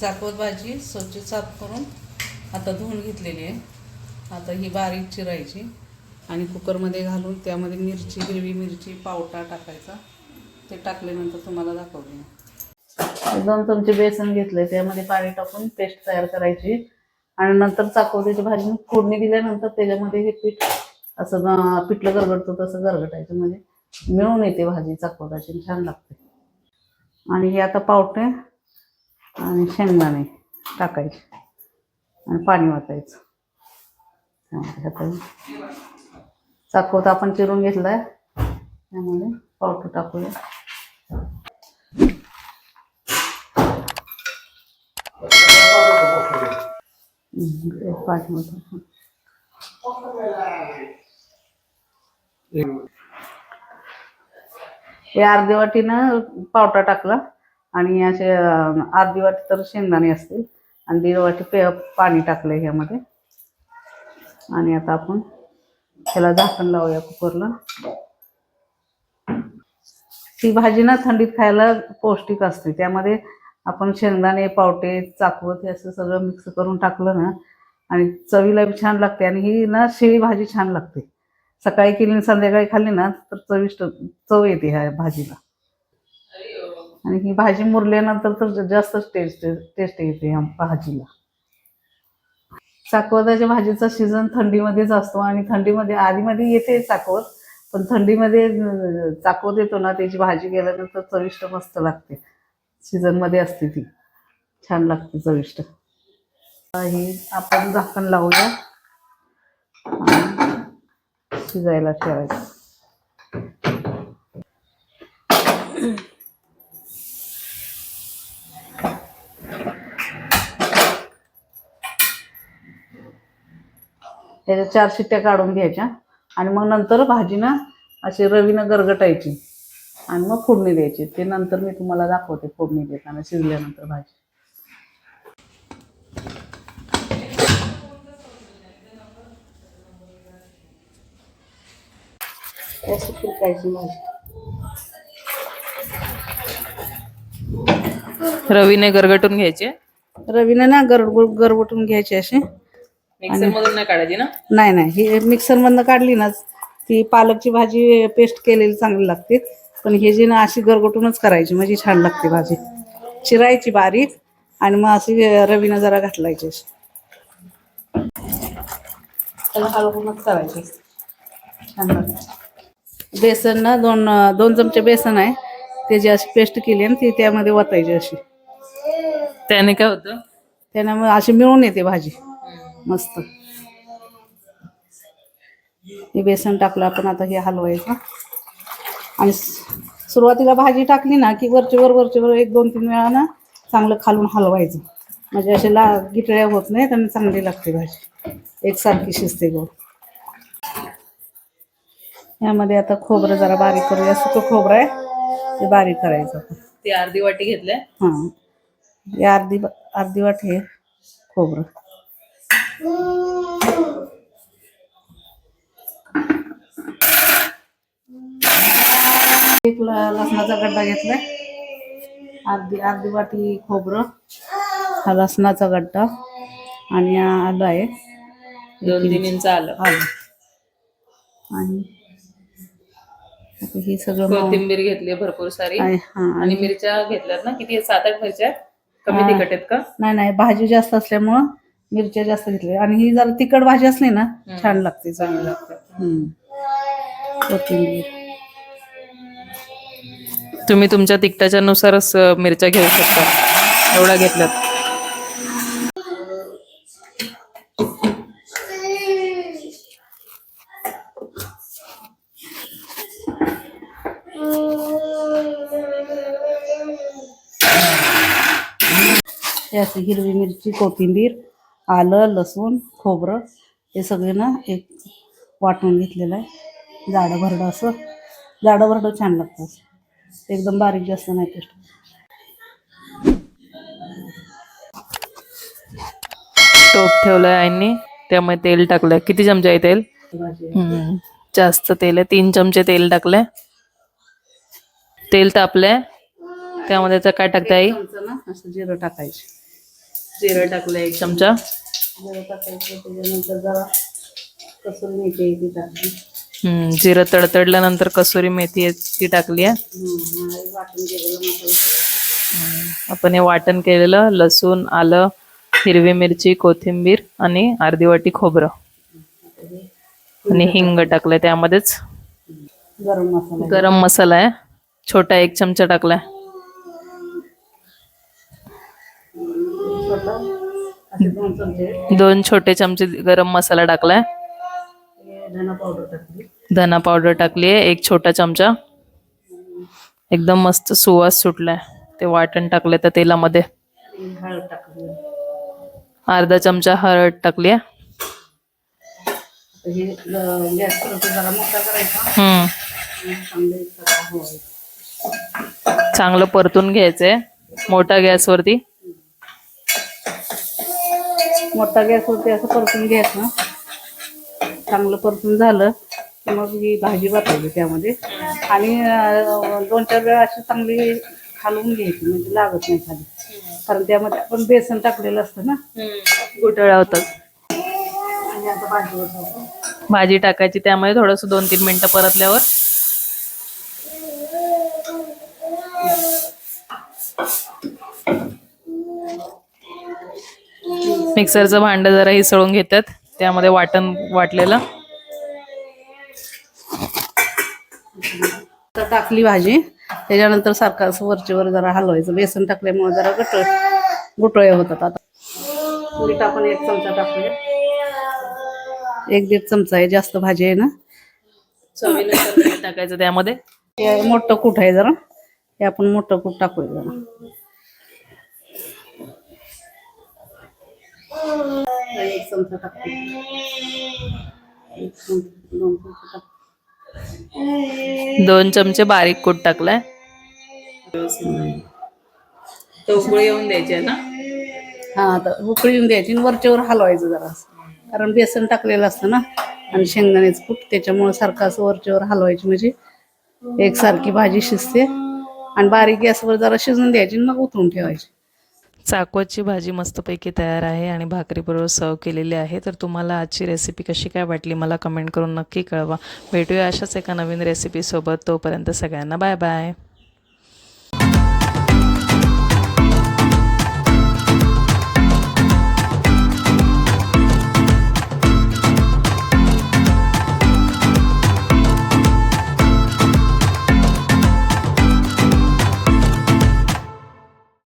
चाकवत भाजी स्वच्छ साफ करून आता धुवून घेतलेली आहे. आता ही बारीक चिरायची आणि कुकरमध्ये घालून त्यामध्ये मिरची हिरवी मिरची पावटा टाकायचा. ते टाकल्यानंतर तुम्हाला दाखवते. दोन चमचे बेसन घेतले त्यामध्ये पाणी टाकून पेस्ट तयार करायची. आणि नंतर चाकवतीची भाजी फोडणी दिल्यानंतर त्याच्यामध्ये हे पीठ असं पिठलं गरगडतो तसं गरगटायचं म्हणजे मिळून येते भाजी चाकवताची छान लागते. आणि हे आता पावटे आणि शेंगदाणे टाकायचे आणि पाणी वाचायचं चाकवत आपण चिरून घेतलाय. त्यामध्ये पावडर टाकूया. हम्म, पाणी हे अर्धी वाटीनं पावटा टाकला. आणि असे अर्धी वाटी तर शेंगदाणे असतील. आणि दीड वाटी पे पाणी टाकलं ह्यामध्ये. आणि आता आपण त्याला झाकण लावूया कुकरला. ती भाजी ना थंडीत खायला पौष्टिक असते. त्यामध्ये आपण शेंगदाणे पावटे चाकवत हे असं सगळं मिक्स करून टाकलं ना आणि चवीला बी छान लागते. आणि ही ना शिळी भाजी छान लागते. सकाळी केली आणि संध्याकाळी खाल्ली ना तर चविष्ट चव येते ह्या भाजीला. आणि ही भाजी मुरल्यानंतर तर जास्तच टेस्ट टेस्ट येते भाजीला. चाकवताच्या भाजीचा सीझन थंडीमध्येच असतो आणि थंडीमध्ये आधीमध्ये येते चाकवत पण थंडीमध्ये चाकवत येतो ना त्याची भाजी केल्यानंतर चविष्ट मस्त लागते. सीझनमध्ये असते ती. छान लागते चविष्ट. ही आपण झाकण लावूया. शिजायला ठेवायचं. त्याच्या चार शिट्ट्या काढून घ्यायच्या. आणि मग नंतर भाजी ना अशी रवीनं गरगटायची. आणि मग फोडणी द्यायची. ते नंतर मी तुम्हाला दाखवते फोडणी देताना शिजल्यानंतर भाजी. अशी फुलकायची भाजी. रवीने गरगटून घ्यायचे? रवीनं ना गर गरवटून घ्यायची अशी. मिक्सर मधून नाही काढायची ना? नाही नाही. ही मिक्सरमधनं काढली ना ती पालकची भाजी पेस्ट केलेली चांगली लागते. पण हे जी ना अशी गरगटूनच करायची म्हणजे छान लागते भाजी. चिरायची बारीक आणि मग अशी रवीनं जरा घातलायची अशी. त्याला हलवूनच करायची. छान लागते. बेसन ना दोन दोन चमचे बेसन आहे. त्याची अशी पेस्ट केली आणि ती त्यामध्ये ओतायची अशी. त्याने काय होतं? त्यानं मग अशी मिळून येते भाजी. मस्त. हे बेसन टाकलं आपण आता हे हलवायचं. आणि सुरुवातीला भाजी टाकली ना की वरचे वर वरचे वर एक दोन तीन वेळा ना चांगलं खालून हलवायचं. म्हणजे असे ला गिटळ्या होत नाहीत आणि चांगली लागते भाजी. एकसारखी शिजते गो यामध्ये आता खोबरं जरा बारीक करूया. सुकं खोबरं आहे ते बारीक करायचं ती अर्धी वाटी घेतलंय? हां. हे अर्धी अर्धी वाटी आहे खोबरं. एक लसणाचा गड्डा घेतलाय. अर्धी अर्धी वाटी खोबरं. हा लसणाचा गड्डा. आणि आलं आहे. दोन तीन इंच आलं. आलं. आणि हे सगळं कोथिंबीर घेतली भरपूर सारी. आणि मिरच्या घेतल्यात ना? किती? सात आठ मिरच्या? कमी तिखट आहेत का? नाही नाही भाजी जास्त असल्यामुळं मिरच्या जास्त घेतल्या. आणि ही जरा तिखट भाजी असली ना छान लागते चांगली लागते. हम्म. कोथिंबीर. तुम्ही तुमच्या तिखटाच्या नुसारच मिरच्या घेऊ शकता. एवढ्या घेतल्यात. हिरवी मिरची कोथिंबीर आलं लसूण खोबरं हे सगळे ना एक वाटून घेतलेलं आहे. जाडं भरडं असं जाडं भरडं छान लागतं. एकदम बारीक जास्त नाही पेस्ट टोप ठेवलंय आईंनी. त्यामुळे तेल टाकलंय. किती चमचे आहे तेल? हम्म. जास्त तेल आहे. तीन चमचे तेल टाकलंय. तेल तापलंय. त्यामध्ये आता काय टाकते आई? ना असं जिरं टाकायचं. जिरं टाकलं एक चमचा. जिरं टाकायचं त्याच्यानंतर जरा कसुरी मेथी ती टाकली. हम्म, जिरं तडतडल्यानंतर कसुरी मेथी आहे ती टाकली आहे. हम्म, आणि वाटून गेलेलं मसाला सगळं टाकला. आपण हे वाटण केलेलं लसूण आलं हिरवी मिरची कोथिंबीर आणि अर्धी वाटी खोबरं. आणि हिंग टाकलंय त्यामध्येच. गरम मसाला. गरम मसाला आहे. छोटा एक चमचा टाकलाय छोटा असे दोन छोटे चमचे गरम मसाला टाकलाय. धना पावडर टाकली. धना पावडर टाकली आहे एक छोटा चमचा. एकदम मस्त सुवास सुटलाय. ते वाटण टाकले त्या तेलामध्ये. आणि हळद टाकली. अर्धा चमचा हळद टाकली आहे चांगलं परतून घ्यायचंय. मोठ्या गॅसवरती. मोठा गॅसवरती असं परतून घ्यायचं. चांगलं परतून झालं की मग ही भाजी वाटायची त्यामध्ये. आणि दोन चार वेळा अशी चांगली हलवून घ्यायची म्हणजे लागत नाही खाली. कारण त्यामध्ये आपण बेसन टाकलेलं असतं ना. गुटळ्या होतात. आणि आता भाजी टाकायची त्यामध्ये थोडस दोन तीन मिनिटं परतल्यावर मिक्सरचं भांड जरा हिसळून घेतात. त्यामध्ये वाटण वाटलेलं. टाकली भाजी. त्याच्यानंतर सारखं वरचीवर जरा हलवायचं. बेसन टाकल्यामुळे जरा गटळ गुटळे होतात आता. मीठ आपण एक चमचा टाकूया. एक दीड चमचा आहे. जास्त भाजी आहे ना. चवीनुसार टाकायचं त्यामध्ये. मोठं कूट आहे जरा. हे आपण मोठं कूट टाकूया जरा. एक चमचा टाकते एक चमचा दोन चमचे टाक दोन चमचे बारीक कूट टाकलाय. तो उकळी येऊन द्यायची ना? हा आता उकळी येऊन द्यायची आणि वरच्यावर हलवायचं जरा कारण बेसन टाकलेलं असतं ना आणि शेंगदाण्याचं कूट त्याच्यामुळे सारखं असं वरच्यावर हलवायची. म्हणजे एकसारखी भाजी शिजते. आणि बारीक गॅसवर जरा शिजून द्यायची आणि मग उतरून ठेवायची. चाकवतची भाजी मस्तपैकी तयार आहे आणि भाकरीबरोबर सर्व केलेली आहे. तर तुम्हाला आजची रेसिपी कशी काय वाटली मला कमेंट करून नक्की कळवा. भेटूया अशाच एका नवीन रेसिपीसोबत तोपर्यंत सगळ्यांना बाय बाय